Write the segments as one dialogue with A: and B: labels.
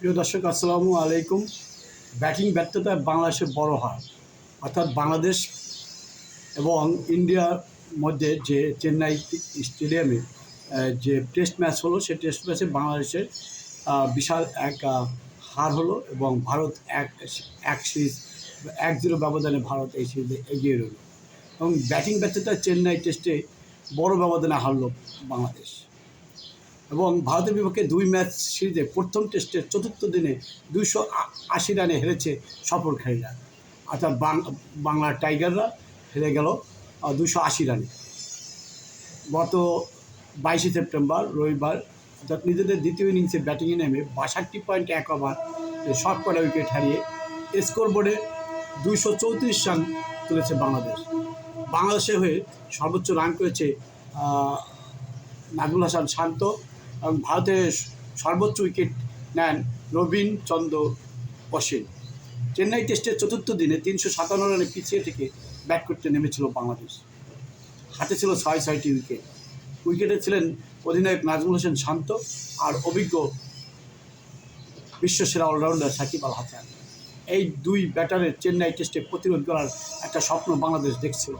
A: প্রিয় দর্শক, আসসালামু আলাইকুম। ব্যাটিং ব্যর্থতায় বাংলাদেশে বড় হার। অর্থাৎ বাংলাদেশ এবং ইন্ডিয়ার মধ্যে যে চেন্নাই স্টেডিয়ামে যে টেস্ট ম্যাচ হলো, সেই টেস্ট ম্যাচে বাংলাদেশের বিশাল এক হার হলো এবং ভারত এক এক সিরিজ, এক জিরো ব্যবধানে ভারত এই সিরিজে এগিয়ে রইল। এবং ব্যাটিং ব্যর্থতায় চেন্নাই টেস্টে বড় ব্যবধানে হারল বাংলাদেশ। এবং ভারতের বিপক্ষে দুই ম্যাচ সিরিজে প্রথম টেস্টের চতুর্থ দিনে দুইশো আশি রানে হেরেছে সফরকারীরা অর্থাৎ বাংলার টাইগাররা হেরে গেল দুশো আশি রানে। গত বাইশে সেপ্টেম্বর, রবিবার, অর্থাৎ নিজেদের দ্বিতীয় ইনিংসে ব্যাটিংয়ে নেমে বাষট্টি পয়েন্ট এক ওভার শর্ট কটা উইকেট হারিয়ে স্কোর বোর্ডে দুইশো চৌত্রিশ রান তুলেছে বাংলাদেশ। বাংলাদেশে হয়ে সর্বোচ্চ রান করেছে নাজমুল হাসান শান্ত। এবং ভারতের সর্বোচ্চ উইকেট নেন রবীন চন্দ্র অশ্বিন চেন্নাই টেস্টের চতুর্থ দিনে তিনশো সাতান্ন রানে পিছিয়ে থেকে ব্যাট করতে নেমেছিল বাংলাদেশ। হাতে ছিল ছয় ছয়টি উইকেট। উইকেটে ছিলেন অধিনায়ক নাজমুল হোসেন শান্ত আর অভিজ্ঞ বিশ্বসেরা অলরাউন্ডার সাকিব আল হাসান। এই দুই ব্যাটারের চেন্নাই টেস্টে প্রতিরোধ করার একটা স্বপ্ন বাংলাদেশ দেখছিল।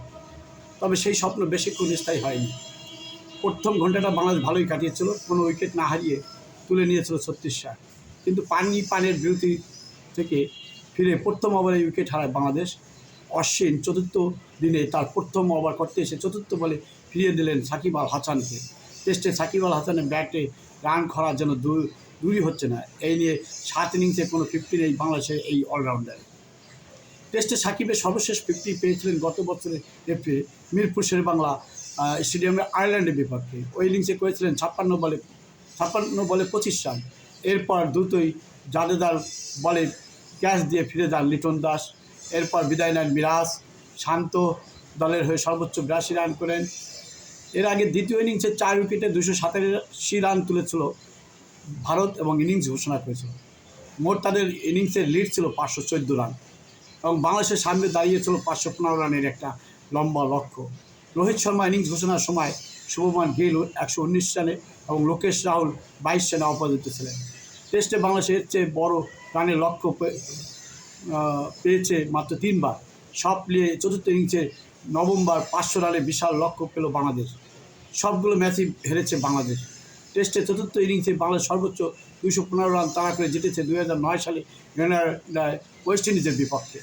A: তবে সেই স্বপ্ন বেশিক্ষণ স্থায়ী হয়নি। প্রথম ঘন্টাটা বাংলাদেশ ভালোই কাটিয়েছিল কোনো উইকেট না হারিয়ে তুলে নিয়েছিল ছত্রিশ রান কিন্তু পানি পানের বিরতি থেকে ফিরে প্রথম ওভারে উইকেট হারায় বাংলাদেশ। অশ্বিন চতুর্থ দিনে তার প্রথম ওভার করতে এসে চতুর্থ বলে ফিরিয়ে দিলেন সাকিব আল হাসানকে। টেস্টে সাকিব আল হাসানের ব্যাটে রান খরা যেন দূর দূরই হচ্ছে না। এই নিয়ে সাত ইনিংসে কোনো ফিফটি নেই বাংলাদেশের এই অলরাউন্ডারে টেস্টে সাকিবের সর্বশেষ ফিফটি পেয়েছিলেন গত বছরের এপ্রিল মিরপুর শের বাংলা আহ, স্টেডিয়ামে আয়ারল্যান্ডের বিপক্ষে। ওই ইনিংসে করেছিলেন ছাপ্পান্ন বলে ছাপ্পান্ন বলে পঁচিশ রান। এরপর দ্রুতই জাদেদার বলে ক্যাচ দিয়ে ফিরে যান লিটন দাস। এরপর বিদায় নেন মিরাজ। শান্ত দলের হয়ে সর্বোচ্চ বিরাশি রান করেন। এর আগে দ্বিতীয় ইনিংসে চার উইকেটে দুশো সাতাশি রান তুলেছিল ভারত এবং ইনিংস ঘোষণা করেছিল। মোট তাদের ইনিংসের লিড ছিল পাঁচশো চোদ্দ রান এবং বাংলাদেশের সামনে দাঁড়িয়েছিল পাঁচশো পনেরো রানের একটা লম্বা লক্ষ্য। রোহিত শর্মা ইনিংস ঘোষণার সময় শুভমান গিল একশো উনিশ রানে এবং লোকেশ রাহুল বাইশ রানে অপরাজিত ছিলেন। টেস্টে বাংলাদেশের চেয়ে বড় রানের লক্ষ্য পেয়েছে মাত্র তিনবার। সব মিলিয়ে চতুর্থ ইনিংসে নভেম্বর পাঁচশো রানে বিশাল লক্ষ্য পেল বাংলাদেশ। সবগুলো ম্যাচই হেরেছে বাংলাদেশ। টেস্টে চতুর্থ ইনিংসে বাংলাদেশ সর্বোচ্চ দুশো পনেরো রান তাড়া করে জিতেছে দুই হাজার নয় সালে গ্রেনাডায় ওয়েস্ট ইন্ডিজের বিপক্ষে।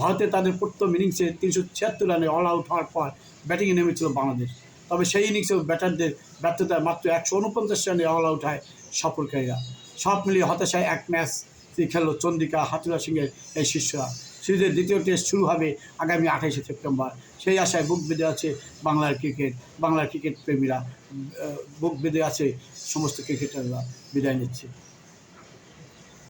A: ভারতে তাদের প্রথম ইনিংসে তিনশো ছিয়াত্তর রানে অল আউট হওয়ার পর ব্যাটিংয়ে নেমেছিল বাংলাদেশ। তবে সেই ইনিংসেও ব্যাটারদের ব্যর্থতায় মাত্র একশো উনপঞ্চাশ রানে অল আউট হয় সফরকারীরা। সব মিলিয়ে হতাশায় এক ম্যাচ খেললো চন্দ্রিকা হাতুরা সিংয়ের এই শিষ্যরা। সিরিজের দ্বিতীয় টেস্ট শুরু হবে আগামী আঠাশে সেপ্টেম্বর। সেই আশায় বুক বেঁধে আছে বাংলার ক্রিকেট বাংলার ক্রিকেট প্রেমীরা। বুক বেঁধে আছে সমস্ত ক্রিকেটাররা। বিদায় নিচ্ছে।